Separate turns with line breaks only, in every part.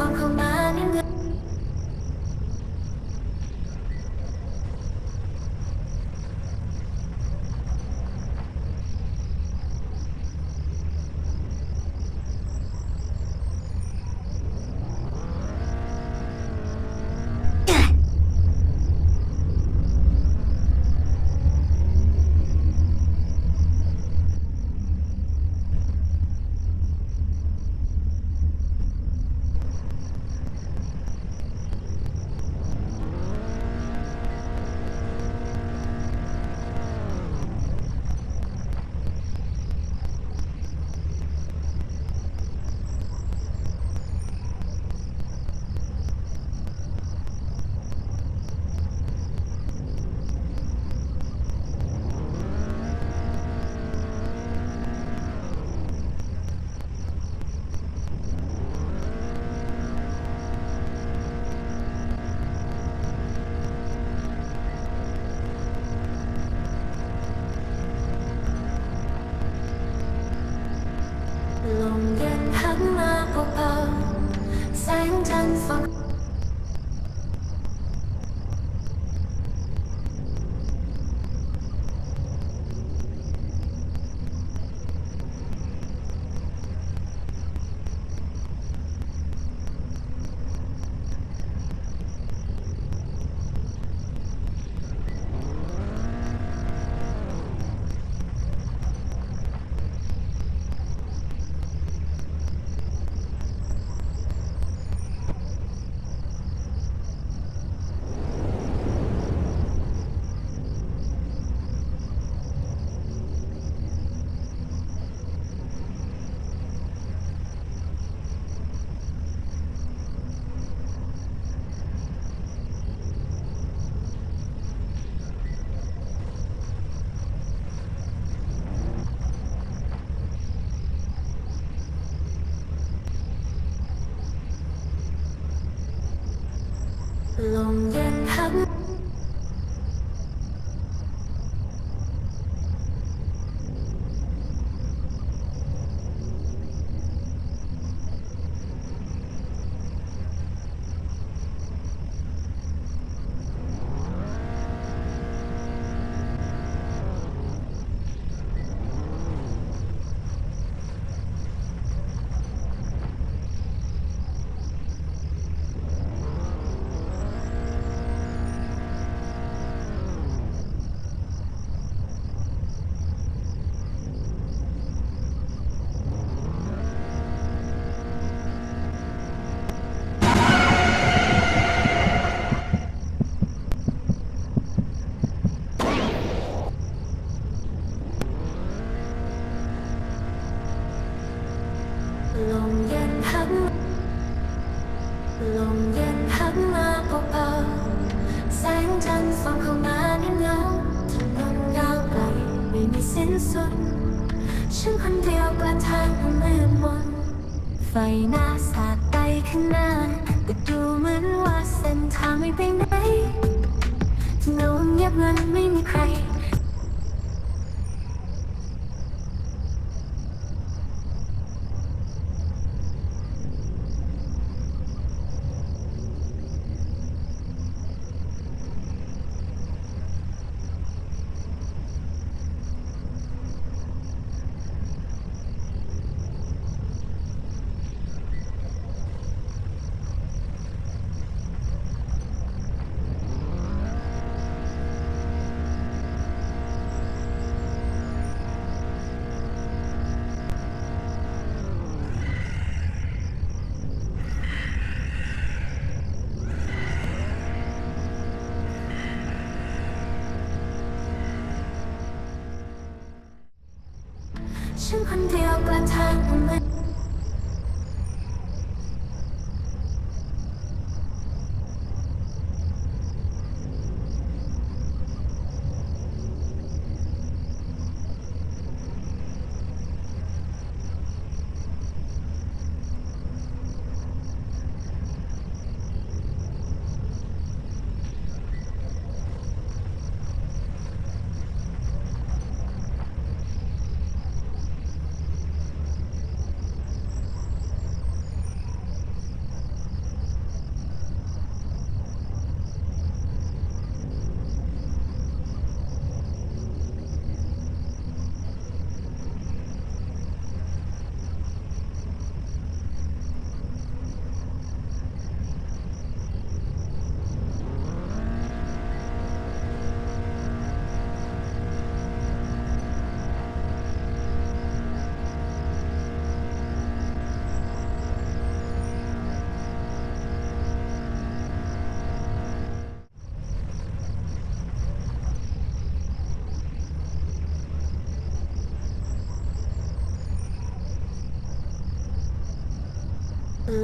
จันท ลมเย็นพัดมาเบาๆแสงจันทร์ส่องเข้ามาในเงาถนนยาวไกลไม่มีสิ้นสุด ฉันคนเดียวกลางทางอันมืดมนไฟหน้าสาดไปข้างหน้าแต่ดูเหมือนว่าเส้นทางไม่ไปไหน ฉันคนเดียวกลางทาง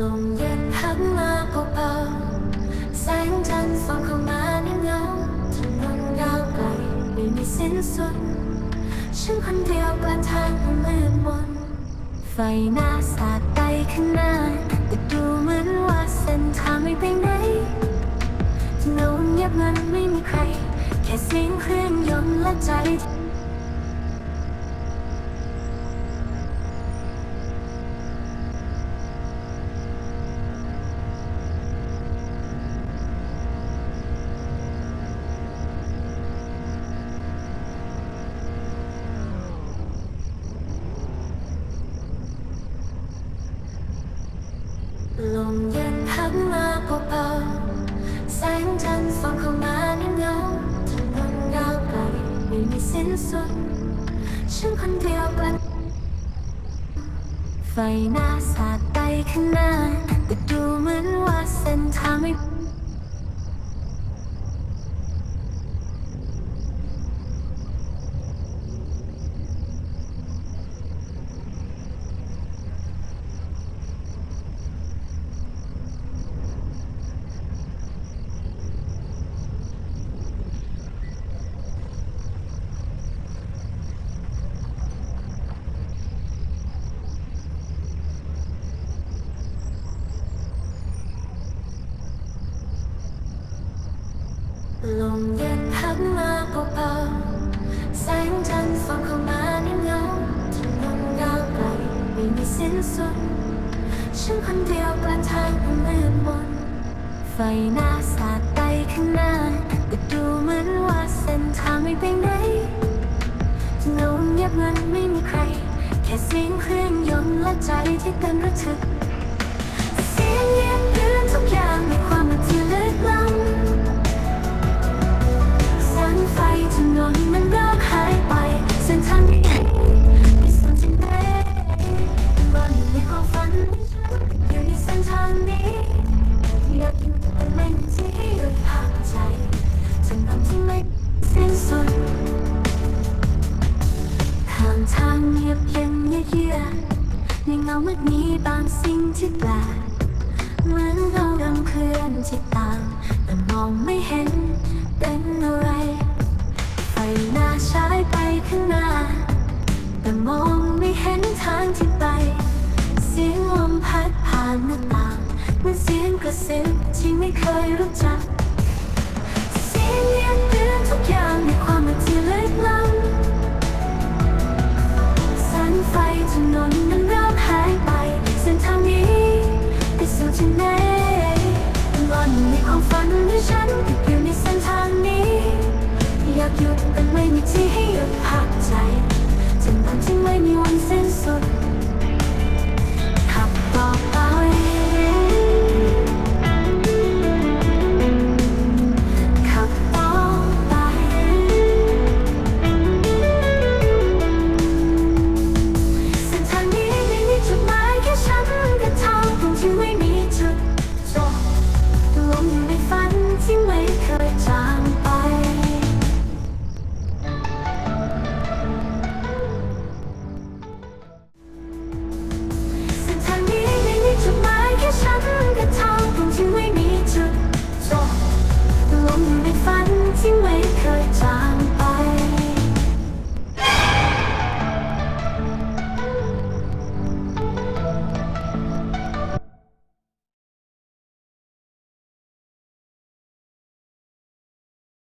ลมเย็นพัดมาเบาๆแสงจันทร์ส่องเข้ามาในเงาถนนยาวไกลไม่มีสิ้นสุด ฉันคนเดียวกลางทางมืดมน ไฟหน้าสาดไปข้างหน้าแต่ดูเหมือนว่าเส้นทางไม่ไปไหนถนนเงียบมันไม่มีใคร แค่เสียงเครื่องยนต์และใจ นสุด ฉันคนเดียวกัน ไฟหน้าสาดไปข้างหน้าแต่ดูเหมือนว่าเส้นทางไม่ ลมเย็นพัดมาเบาๆแสงจันทร์ส่องเข้ามาในเงาถนนยาวไกลไม่มีสิ้นสุดฉันคนเดียวกลางทางมืดมนไฟหน้าสาดไปข้างหน้าแต่ดูเหมือนว่าเส้นทางไม่ไปไหนถนนเงียบมันไม่มีใคร แค่เสียงเครื่องยนต์และใจที่เต้นระทึก เงามืดนี้บางสิ่งที่แปลกเหมือนเรากำเคลื่อนที่ต่างแต่มองไม่เห็นเป็นอะไรไฟหน้าฉายไปข้างหน้า แต่มองไม่เห็นทางที่ไป เสียงลมพัดผ่านหน้าต่างเหมือนเสียงกระซิบที่ไม่เคยรู้จัก หยุดมันไม่มีที่ให้หยุดพักใจจนมันที่ไม่มีวันสิ้นสุดขับต่อไป